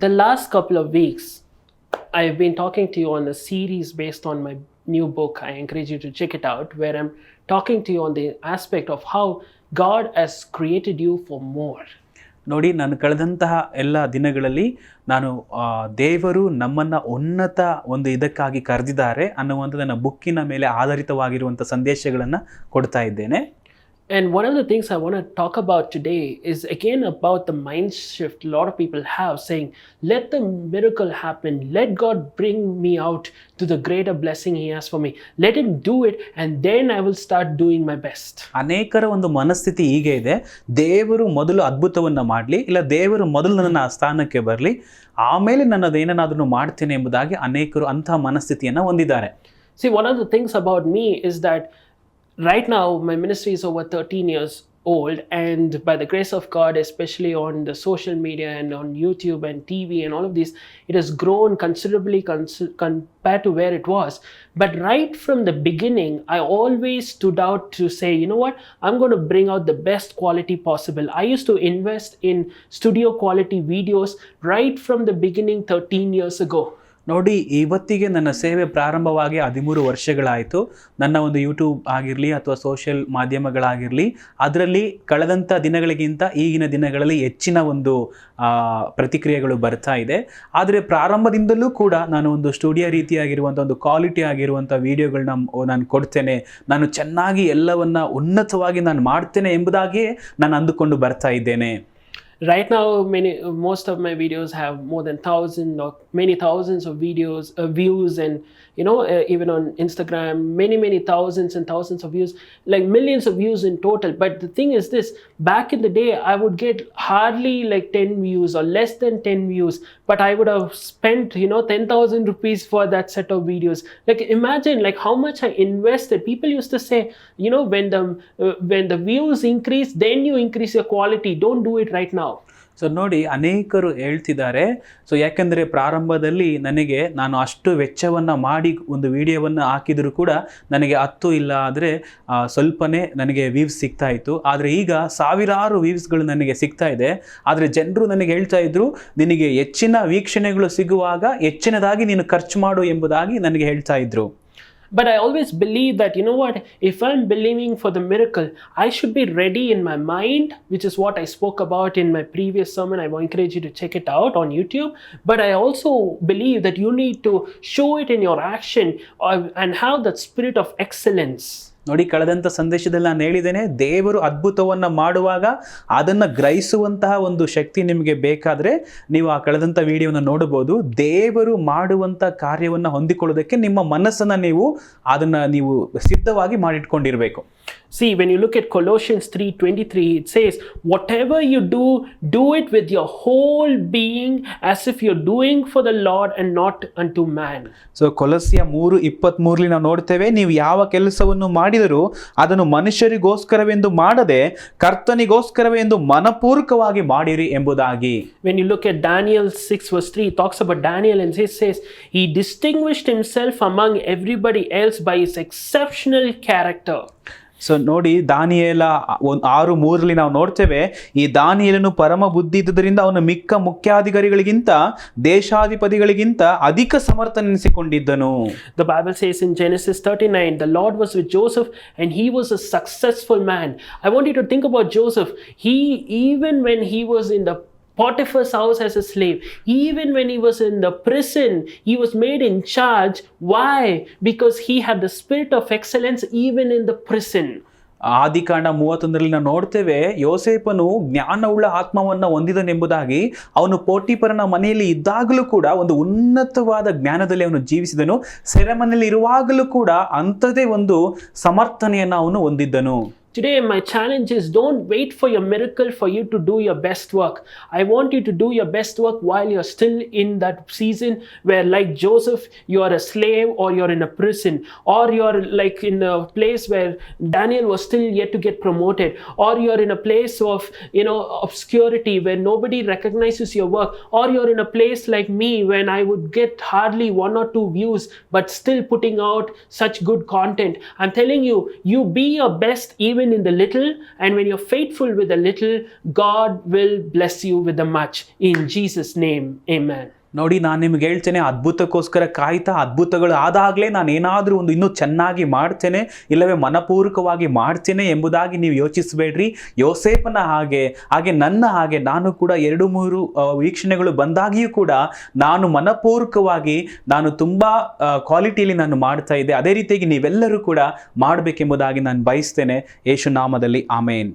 the last couple of weeks, I've been talking to you on a series based on my new book. I encourage you to check it out, where I'm talking to you on the aspect of how God has created you for more. ನೋಡಿ ನಾನು ಕಳೆದಂತಹ ಎಲ್ಲ ದಿನಗಳಲ್ಲಿ ನಾನು ದೇವರು ನಮ್ಮನ್ನು ಉನ್ನತ ಒಂದು ಇದಕ್ಕಾಗಿ ಕರೆದಿದ್ದಾರೆ ಅನ್ನುವಂಥ ನನ್ನ ಬುಕ್ಕಿನ ಮೇಲೆ ಆಧಾರಿತವಾಗಿರುವಂಥ ಸಂದೇಶಗಳನ್ನು ಕೊಡ್ತಾ ಇದ್ದೇನೆ And one of the things I want to talk about today is again about the mind shift a lot of people have saying, let the miracle happen. Let God bring me out to the greater blessing He has for me. Let Him do it, and then I will start doing my best. ಅನೇಕರ ಒಂದು ಮನಸ್ಥಿತಿ ಹೀಗೆ ಇದೆ ದೇವರು ಮೊದಲು ಅದ್ಭುತವನ್ನು ಮಾಡಲಿ ಇಲ್ಲ ದೇವರು ಮೊದಲು ನನ್ನ sthanakke ಸ್ಥಾನಕ್ಕೆ ಬರಲಿ ಆಮೇಲೆ ನನ್ನದೇನಾದರೂ ಮಾಡ್ತೇನೆ ಎಂಬುದಾಗಿ ಅನೇಕರು ಅಂತಹ ಮನಸ್ಥಿತಿಯನ್ನು ಹೊಂದಿದ್ದಾರೆ See, one of the things about me is that right now my ministry is over 13 years old, and by the grace of God, especially on the social media and on YouTube and TV and all of these, it has grown considerably cons- compared to where it was. But right from the beginning, I always stood out to say, you know what, I'm going to bring out the best quality possible. I used to invest in studio quality videos right from the beginning 13 years ago. ನೋಡಿ, ಇವತ್ತಿಗೆ ನನ್ನ ಸೇವೆ ಪ್ರಾರಂಭವಾಗಿ ಹದಿಮೂರು ವರ್ಷಗಳಾಯಿತು. ನನ್ನ ಒಂದು YouTube ಆಗಿರಲಿ ಅಥವಾ ಸೋಷಿಯಲ್ ಮಾಧ್ಯಮಗಳಾಗಿರಲಿ, ಅದರಲ್ಲಿ ಕಳೆದಂಥ ದಿನಗಳಿಗಿಂತ ಈಗಿನ ದಿನಗಳಲ್ಲಿ ಹೆಚ್ಚಿನ ಒಂದು ಪ್ರತಿಕ್ರಿಯೆಗಳು ಬರ್ತಾ ಇದೆ. ಆದರೆ ಪ್ರಾರಂಭದಿಂದಲೂ ಕೂಡ ನಾನು ಒಂದು ಸ್ಟುಡಿಯೋ ರೀತಿಯಾಗಿರುವಂಥ, ಒಂದು ಕ್ವಾಲಿಟಿ ಆಗಿರುವಂಥ ವಿಡಿಯೋಗಳನ್ನ ನಾನು ಕೊಡ್ತೇನೆ. ನಾನು ಚೆನ್ನಾಗಿ ಎಲ್ಲವನ್ನು ಉನ್ನತವಾಗಿ ನಾನು ಮಾಡ್ತೇನೆ ಎಂಬುದಾಗಿಯೇ ನಾನು ಅಂದುಕೊಂಡು ಬರ್ತಾ ಇದ್ದೇನೆ. Right now many most of my videos have more than thousand or many thousands of videos uh, views and you know uh, even on instagram many many thousands and thousands of views like millions of views in total. But the thing is this back in the day i would get hardly like 10 views or less than 10 views but i would have spent you know 10000 rupees for that set of videos. Like imagine like how much i invested. People used to say you know when the uh, when the views increase then you increase your quality. Don't do it right now so ನೋಡಿ ಅನೇಕರು ಹೇಳ್ತಿದ್ದಾರೆ. So ಯಾಕೆಂದರೆ ಪ್ರಾರಂಭದಲ್ಲಿ ನನಗೆ ನಾನು ಅಷ್ಟು ವೆಚ್ಚವನ್ನು ಮಾಡಿ ಒಂದು ವಿಡಿಯೋವನ್ನು ಹಾಕಿದರೂ ಕೂಡ ನನಗೆ ಹತ್ತು ಇಲ್ಲ ಆದರೆ ಸ್ವಲ್ಪನೇ ನನಗೆ ವ್ಯೂವ್ಸ್ ಸಿಗ್ತಾ ಇತ್ತು. ಆದರೆ ಈಗ ಸಾವಿರಾರು ವ್ಯೂವ್ಸ್ಗಳು ನನಗೆ ಸಿಗ್ತಾ ಇದೆ. ಆದರೆ ಜನರು ನನಗೆ ಹೇಳ್ತಾ ಇದ್ರು, ನಿನಗೆ ಹೆಚ್ಚಿನ ವೀಕ್ಷಣೆಗಳು ಸಿಗುವಾಗ ಹೆಚ್ಚಿನದಾಗಿ ನೀನು ಖರ್ಚು ಮಾಡು ಎಂಬುದಾಗಿ ನನಗೆ ಹೇಳ್ತಾ ಇದ್ರು. But I always believe that, you know what, if I'm believing for the miracle, I should be ready in my mind, which is what I spoke about in my previous sermon. I will encourage you to check it out on YouTube. But I also believe that you need to show it in your action uh, and have that spirit of excellence. ನೋಡಿ ಕಳೆದಂಥ ಸಂದೇಶದಲ್ಲಿ ನಾನು ಹೇಳಿದ್ದೇನೆ, ದೇವರು ಅದ್ಭುತವನ್ನು ಮಾಡುವಾಗ ಅದನ್ನು ಗ್ರಹಿಸುವಂತಹ ಒಂದು ಶಕ್ತಿ ನಿಮಗೆ ಬೇಕಾದರೆ ನೀವು ಆ ಕಳೆದಂಥ ವಿಡಿಯೋನ ನೋಡಬಹುದು. ದೇವರು ಮಾಡುವಂಥ ಕಾರ್ಯವನ್ನು ಹೊಂದಿಕೊಳ್ಳೋದಕ್ಕೆ ನಿಮ್ಮ ಮನಸ್ಸನ್ನು ನೀವು ಅದನ್ನು ನೀವು ಸಿದ್ಧವಾಗಿ ಮಾಡಿಟ್ಕೊಂಡಿರಬೇಕು. See, when you look at Colossians 3:23, it says, "Whatever you do, do it with your whole being, as if you're doing for the Lord and not unto man." So ಕೊಲಸಿಯ ಮೂರು ಇಪ್ಪತ್ತ್ಮೂರಲಿ ನಾವು ನೋಡ್ತೇವೆ ನೀವು ಯಾವ ಕೆಲಸವನ್ನು ಮಾಡಿದರೂ ಅದನ್ನು ಮನುಷ್ಯರಿಗೋಸ್ಕರವೆಂದು ಮಾಡದೆ ಕರ್ತನಿಗೋಸ್ಕರವೇ ಎಂದು ಮನಪೂರ್ವಕವಾಗಿ ಮಾಡಿರಿ ಎಂಬುದಾಗಿ When you look at Daniel 6, verse 3, it talks about Daniel and it says, He distinguished himself among everybody else by his exceptional character. So ನೋಡಿ, ದಾನಿಯೇಲ, ಒಂದು ಆರು ಮೂರಲ್ಲಿ ನಾವು ನೋಡ್ತೇವೆ, ಈ ದಾನಿಯೇಲನು ಪರಮ ಬುದ್ಧಿ ಇದ್ದುದರಿಂದ ಅವನು ಮಿಕ್ಕ ಮುಖ್ಯಾಧಿಕಾರಿಗಳಿಗಿಂತ, ದೇಶಾಧಿಪತಿಗಳಿಗಿಂತ ಅಧಿಕ ಸಮರ್ಥನೆನಿಸಿಕೊಂಡಿದ್ದನು the Bible says in Genesis thirty nine the Lord was with Joseph and he was a successful man I want you to think about Joseph he even when he was in the Potiphar's house as a slave, even when he was in the prison, he was made in charge. Why? Because he had the spirit of excellence even in the prison. ಆದಿಕಾಂಡ ಮೂವತ್ತೊಂದರಲ್ಲಿ ನಾವು ನೋಡ್ತೇವೆ ಯೋಸೇಪನು ಜ್ಞಾನವುಳ್ಳ ಆತ್ಮವನ್ನು ಹೊಂದಿದನೆಂಬುದಾಗಿ ಅವನು ಪೋಟಿಪರನ ಮನೆಯಲ್ಲಿ ಇದ್ದಾಗಲೂ ಕೂಡ ಒಂದು ಉನ್ನತವಾದ ಜ್ಞಾನದಲ್ಲಿ ಅವನು ಜೀವಿಸಿದನು ಸೆರೆಮನೆಯಲ್ಲಿ ಇರುವಾಗಲೂ ಕೂಡ ಅಂಥದೇ ಒಂದು ಸಮರ್ಥನೆಯನ್ನು ಅವನು ಹೊಂದಿದ್ದನು Today, my challenge is don't wait for your miracle for you to do your best work. I want you to do your best work while you're still in that season where, like Joseph, you are a slave or you're in a prison, or you're like in a place where Daniel was still yet to get promoted, or you're in a place of, you know, obscurity where nobody recognizes your work, or you're in a place like me when I would get hardly one or two views but still putting out such good content. I'm telling you, you be your best even in the little, and when you're faithful with the little, God will bless you with the much. In Jesus' name, amen. ನೋಡಿ, ನಾನು ನಿಮ್ಗೆ ಹೇಳ್ತೇನೆ, ಅದ್ಭುತಕ್ಕೋಸ್ಕರ ಕಾಯ್ತಾ ಅದ್ಭುತಗಳು ಆದಾಗಲೇ ನಾನು ಏನಾದರೂ ಒಂದು ಇನ್ನೂ ಚೆನ್ನಾಗಿ ಮಾಡ್ತೇನೆ, ಇಲ್ಲವೇ ಮನಪೂರ್ವಕವಾಗಿ ಮಾಡ್ತೇನೆ ಎಂಬುದಾಗಿ ನೀವು ಯೋಚಿಸಬೇಡ್ರಿ. ಯೋಸೇಪನ ಹಾಗೆ ಹಾಗೆ ನನ್ನ ಹಾಗೆ ನಾನು ಕೂಡ ಎರಡು ಮೂರು ವೀಕ್ಷಣೆಗಳು ಬಂದಾಗಿಯೂ ಕೂಡ ನಾನು ಮನಪೂರ್ವಕವಾಗಿ ನಾನು ತುಂಬ ಕ್ವಾಲಿಟಿಯಲ್ಲಿ ನಾನು ಮಾಡ್ತಾ ಇದ್ದೆ. ಅದೇ ರೀತಿಯಾಗಿ ನೀವೆಲ್ಲರೂ ಕೂಡ ಮಾಡಬೇಕೆಂಬುದಾಗಿ ನಾನು ಬಯಸ್ತೇನೆ. ಯೇಸು ನಾಮದಲ್ಲಿ, ಆಮೇನ್.